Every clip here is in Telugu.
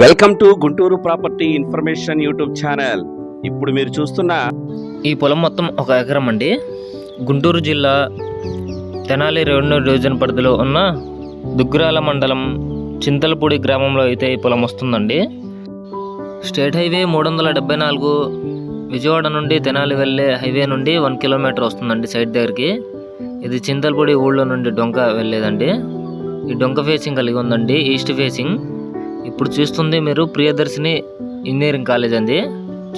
Welcome to Guntur property information YouTube channel. ఇప్పుడు మీరు చూస్తున్న ఈ పొలం మొత్తం ఒక ఎకరం అండి. గుంటూరు జిల్లా తెనాలి రెవెన్యూ డివిజన్ పరిధిలో ఉన్న దుగ్గురాల మండలం చింతలపూడి గ్రామంలో అయితే ఈ పొలం వస్తుందండి. స్టేట్ హైవే మూడు వందల డెబ్బై నాలుగు విజయవాడ నుండి తెనాలి వెళ్ళే హైవే నుండి వన్ కిలోమీటర్ వస్తుందండి సైడ్ దగ్గరికి. ఇది చింతలపూడి ఊళ్ళో నుండి డొంక వెళ్ళేదండి. ఈ డొంక ఫేసింగ్ కలిగి ఉందండి ఈస్ట్ ఫేసింగ్ ఇప్పుడు చూస్తుంది మీరు ప్రియదర్శిని ఇంజనీరింగ్ కాలేజ్ అండి.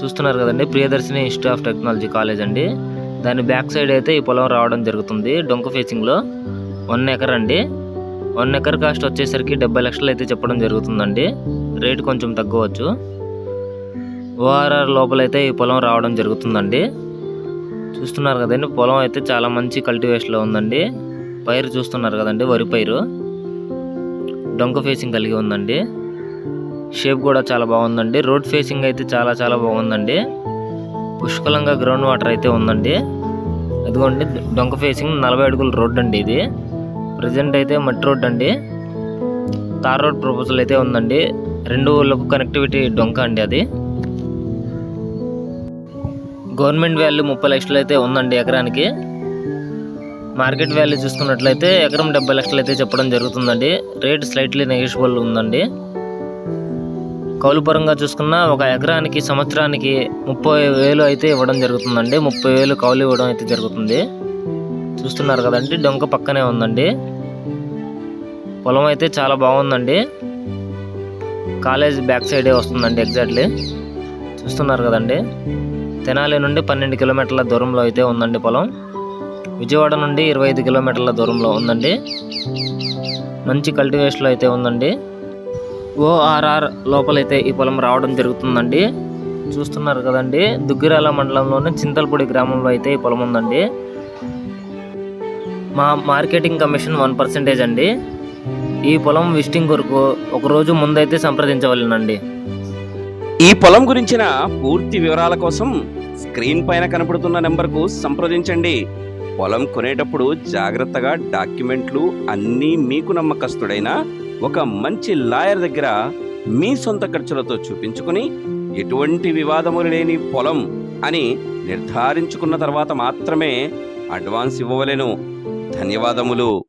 చూస్తున్నారు కదండి Priyadarshini institute of technology college అండి. దాని బ్యాక్ సైడ్ అయితే ఈ పొలం రావడం జరుగుతుంది డొంక ఫేసింగ్లో వన్ ఎకర్ అండి. వన్ ఎకర్ కాస్ట్ వచ్చేసరికి డెబ్బై లక్షలు అయితే చెప్పడం జరుగుతుందండి. రేట్ కొంచెం తగ్గవచ్చు. ఓఆర్ఆర్ లోపలైతే ఈ పొలం రావడం జరుగుతుందండి. చూస్తున్నారు కదండి పొలం అయితే చాలా మంచి కల్టివేషన్లో ఉందండి. పైరు చూస్తున్నారు కదండి వరి పైరు. డొంక ఫేసింగ్ కలిగి ఉందండి. షేప్ కూడా చాలా బాగుందండి. రోడ్ ఫేసింగ్ అయితే చాలా చాలా బాగుందండి. పుష్కలంగా గ్రౌండ్ వాటర్ అయితే ఉందండి. అదిగోండి డొంక ఫేసింగ్ నలభై అడుగుల రోడ్ అండి ఇది. ప్రజెంట్ అయితే మట్టి రోడ్ అండి. తార్ రోడ్ ప్రపోజల్ అయితే ఉందండి. రెండు ఊళ్ళకు కనెక్టివిటీ డొంక అండి అది. గవర్నమెంట్ వాల్యూ ముప్పై లక్షలు అయితే ఉందండి ఎకరానికి. మార్కెట్ వాల్యూ చూసుకున్నట్లయితే ఎకరం డెబ్బై లక్షలు అయితే చెప్పడం జరుగుతుందండి. రేట్ స్లైట్లీ నెగిషియబుల్ ఉందండి. కౌలు పరంగా చూసుకున్న ఒక ఎకరానికి సంవత్సరానికి ముప్పై వేలు అయితే ఇవ్వడం జరుగుతుందండి. ముప్పై వేలు కౌలు ఇవ్వడం అయితే జరుగుతుంది. చూస్తున్నారు కదండి డొంక పక్కనే ఉందండి. పొలం అయితే చాలా బాగుందండి. కాలేజ్ బ్యాక్ సైడే వస్తుందండి ఎగ్జాక్ట్లీ. చూస్తున్నారు కదండి. తెనాలి నుండి పన్నెండు కిలోమీటర్ల దూరంలో అయితే ఉందండి పొలం. విజయవాడ నుండి ఇరవై ఐదు కిలోమీటర్ల దూరంలో ఉందండి. మంచి కల్టివేషన్లో అయితే ఉందండి. ఓఆర్ఆర్ లోపలైతే ఈ పొలం రావడం జరుగుతుందండి. చూస్తున్నారు కదండి. దుగ్గిరాల మండలంలోని చింతలపూడి గ్రామంలో అయితే ఈ పొలం ఉందండి. మా మార్కెటింగ్ కమిషన్ వన్ పర్సెంటేజ్ అండి. ఈ పొలం విజిటింగ్ కొరకు ఒకరోజు ముందైతే సంప్రదించవలెనండి. ఈ పొలం గురించిన పూర్తి వివరాల కోసం స్క్రీన్ పైన కనపడుతున్న నెంబర్కు సంప్రదించండి. పొలం కొనేటప్పుడు జాగ్రత్తగా డాక్యుమెంట్లు అన్నీ మీకు నమ్మకస్తుడైన ఒక మంచి లాయర్ దగ్గర మీ సొంత ఖర్చులతో చూపించుకుని ఎటువంటి వివాదములు లేని పొలం అని నిర్ధారించుకున్న తర్వాత మాత్రమే అడ్వాన్స్ ఇవ్వవలెను. ధన్యవాదములు.